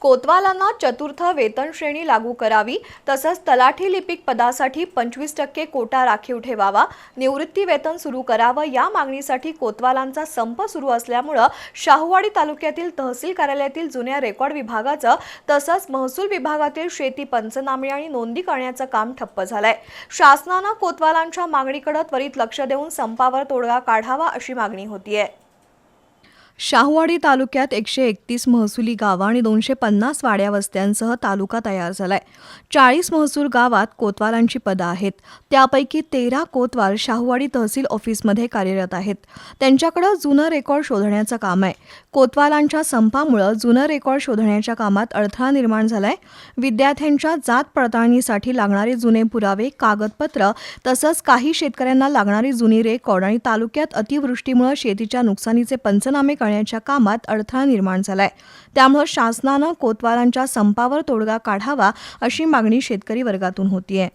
कोतवालांना चतुर्थ वेतन श्रेणी लागू करावी तसंच तलाठी लिपिक पदासाठी पंचवीस टक्के कोटा राखीव ठेवावा निवृत्ती वेतन सुरू करावं या मागणीसाठी कोतवालांचा संप सुरू असल्यामुळं शाहूवाडी तालुक्यातील तहसील कार्यालयातील जुन्या रेकॉर्ड विभागाचं तसंच महसूल विभागातील शेती पंचनामे आणि नोंदी करण्याचं काम ठप्प झालंय. शासनानं कोतवालांच्या मागणीकडे त्वरित लक्ष देऊन संपावर तोडगा काढावा अशी मागणी होतीये. शाहूवाडी तालुक्यात एकशे एकतीस महसुली गावं आणि दोनशे पन्नास वाड्या वस्त्यांसह तालुका तयार झालाय. चाळीस महसूल गावात कोतवालांची पदं आहेत. त्यापैकी तेरा कोतवाल शाहूवाडी तहसील ऑफिसमध्ये कार्यरत आहेत. त्यांच्याकडं जुनं रेकॉर्ड शोधण्याचं काम आहे. कोतवालांच्या संपामुळं जुनं रेकॉर्ड शोधण्याच्या कामात अडथळा निर्माण झालाय. विद्यार्थ्यांच्या जात पडताळणीसाठी लागणारे जुने पुरावे कागदपत्र तसंच काही शेतकऱ्यांना लागणारी जुनी रेकॉर्ड आणि तालुक्यात अतिवृष्टीमुळे शेतीच्या नुकसानीचे पंचनामे पाळण्याच्या कामात अडथळा निर्माण झालाय. त्यामुळे शासनानं कोतवालांच्या संपावर तोडगा काढावा अशी मागणी शेतकरी वर्गातून होतीये.